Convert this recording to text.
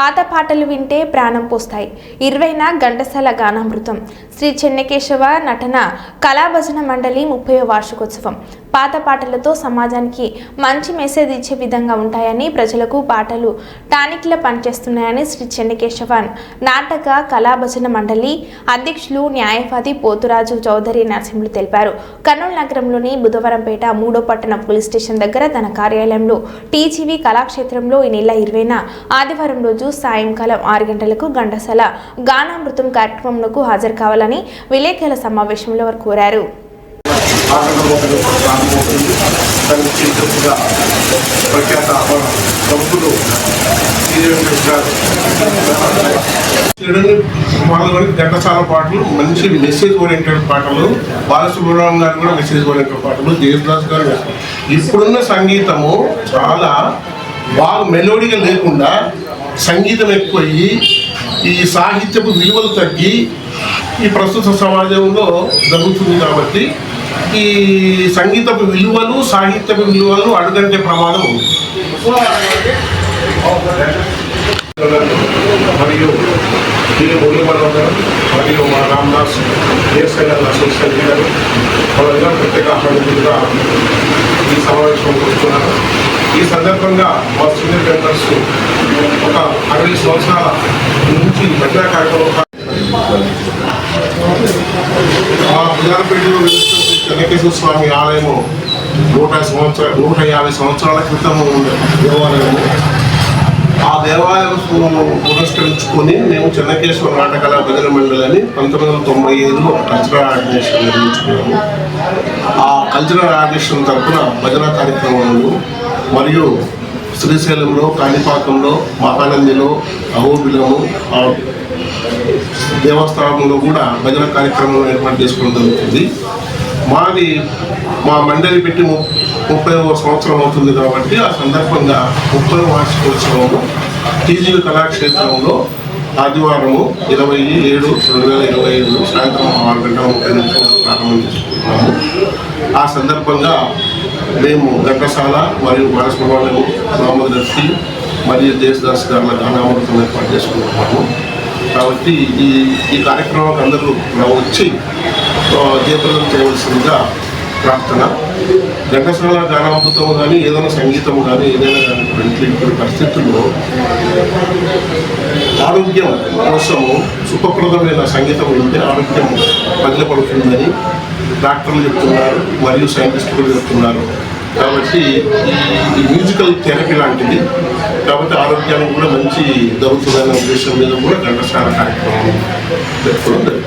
పాత పాటలు వింటే ప్రాణం పోస్తాయి. ఇరవైన ఘంటసాల గానామృతం. శ్రీ చెన్నకేశవ నటన కళాభజన మండలి ముప్పై వార్షికోత్సవం. పాత పాటలతో సమాజానికి మంచి మెసేజ్ ఇచ్చే విధంగా ఉంటాయని ప్రజలకు పాటలు టానిక్లా పనిచేస్తున్నాయని శ్రీ చెన్నకేశవన్. నాటక కళాభజన మండలి అధ్యక్షులు న్యాయవాది పోతురాజు చౌదరి నరసింహులు తెలిపారు. కర్నూలు నగరంలోని బుధవారంపేట మూడో పట్టణ పోలీస్ స్టేషన్ దగ్గర తన కార్యాలయంలో టీజీవీ కళాక్షేత్రంలో ఈ నెల ఇరవైన ఆదివారం రోజు సాయంకాలం ఆరు గంటలకు ఘంటసాల గానామృతం కార్యక్రమంలో హాజరు కావాలని విలేకరుల సమావేశంలో వారు కోరారు. ఆటలు ప్రారంభమవుతుంది దానికి చిరుతగా ప్రఖ్యాత ప్రముఖులు శ్రీరంగేష్ ఘంటసాల పాటలు మంచి మెసేజ్ ఓరియంటెడ్ పాటలు బాలసుబ్రహ్మణ్యం గారు కూడా మెసేజ్ ఓరియంటెడ్ పాటలు దేవదాస్ గారు ఇప్పుడున్న సంగీతము చాలా బాగా మెలోడీగా లేకుండా సంగీతం ఎక్కువయ్యి ఈ సాహిత్యపు విలువలు తగ్గి ఈ ప్రస్తుత సమాజంలో జరుగుతుంది కాబట్టి ఈ సంగీతపు విలువలు సాహిత్యపు విలువలు అడుగంటే ప్రమాదం ఉంది. మరియు వీరు మురళీమణం గారు మరియు మా రామ్దాస్ దేశాయ్ గారు అసోసియేషన్ గారు వాళ్ళందరూ ప్రత్యేక ఆహ్వానితులుగా ఈ సమావేశం కూర్చున్నారు. ఈ సందర్భంగా మా సీనియర్ మెంబర్స్ ఒక అరవై సంవత్సరాల నుంచి ప్రజా కార్యక్రమం ఆ వెలుస్తున్న చెన్నకేశ్వర స్వామి ఆలయము నూట సంవత్సర నూట యాభై సంవత్సరాల క్రితం ఉండే దేవాలయము. ఆ దేవాలయం పురస్కరించుకొని మేము చెన్నకేశ్వర నాటకాల భజన మండలిని పంతొమ్మిది వందల తొంభై ఐదులో కల్చరల్ ఆర్గనైజేషన్ నిర్మించుకున్నాము. ఆ కల్చరల్ ఆర్గనైజేషన్ తరఫున భజన కార్యక్రమాలు మరియు శ్రీశైలంలో కాణిపాకంలో మహానందిలో అహోబిలము దేవస్థానంలో కూడా భజన కార్యక్రమం ఏర్పాటు చేసుకోవడం జరుగుతుంది. మాది మా మండలి పెట్టి ముప్పై సంవత్సరం అవుతుంది కాబట్టి ఆ సందర్భంగా ముప్పై వార్షికోత్సవము టీజీ కళాక్షేత్రంలో ఆదివారము ఇరవై ఏడు రెండు వేల ఇరవై ఐదు సాయంత్రం ఆరు గంటల ముప్పై నిమిషాలు ప్రారంభం చేసుకుంటున్నాము. ఆ సందర్భంగా మేము ఘంటసాల మరియు మనస్మరణము మహమ్మద్ రఫీ మరియు దేశదాస్ గారుల గానామృతం ఏర్పాటు చేసుకుంటున్నాము. కాబట్టి ఈ ఈ కార్యక్రమానికి అందరూ వచ్చి ఆ, చేయవలసిందిగా ప్రార్థన. ఘంటసాల గానామృతం కానీ ఏదైనా సంగీతం కానీ ఏదైనా కానీ ఇప్పుడు పరిస్థితుల్లో ఆరోగ్యం కోసము సుఖప్రదమైన సంగీతం ఉంటే ఆరోగ్యం పగిలపడుతుందని డాక్టర్లు చెప్తున్నారు మరియు సైంటిస్టులు చెప్తున్నారు. కాబట్టి ఈ ఈ మ్యూజికల్ థెరపీ లాంటిది కాబట్టి ఆరోగ్యానికి కూడా మంచి దొరుకుతుందనే ఉద్దేశం మీద కూడా ఘంటసాల కార్యక్రమం పెట్టుకోవడం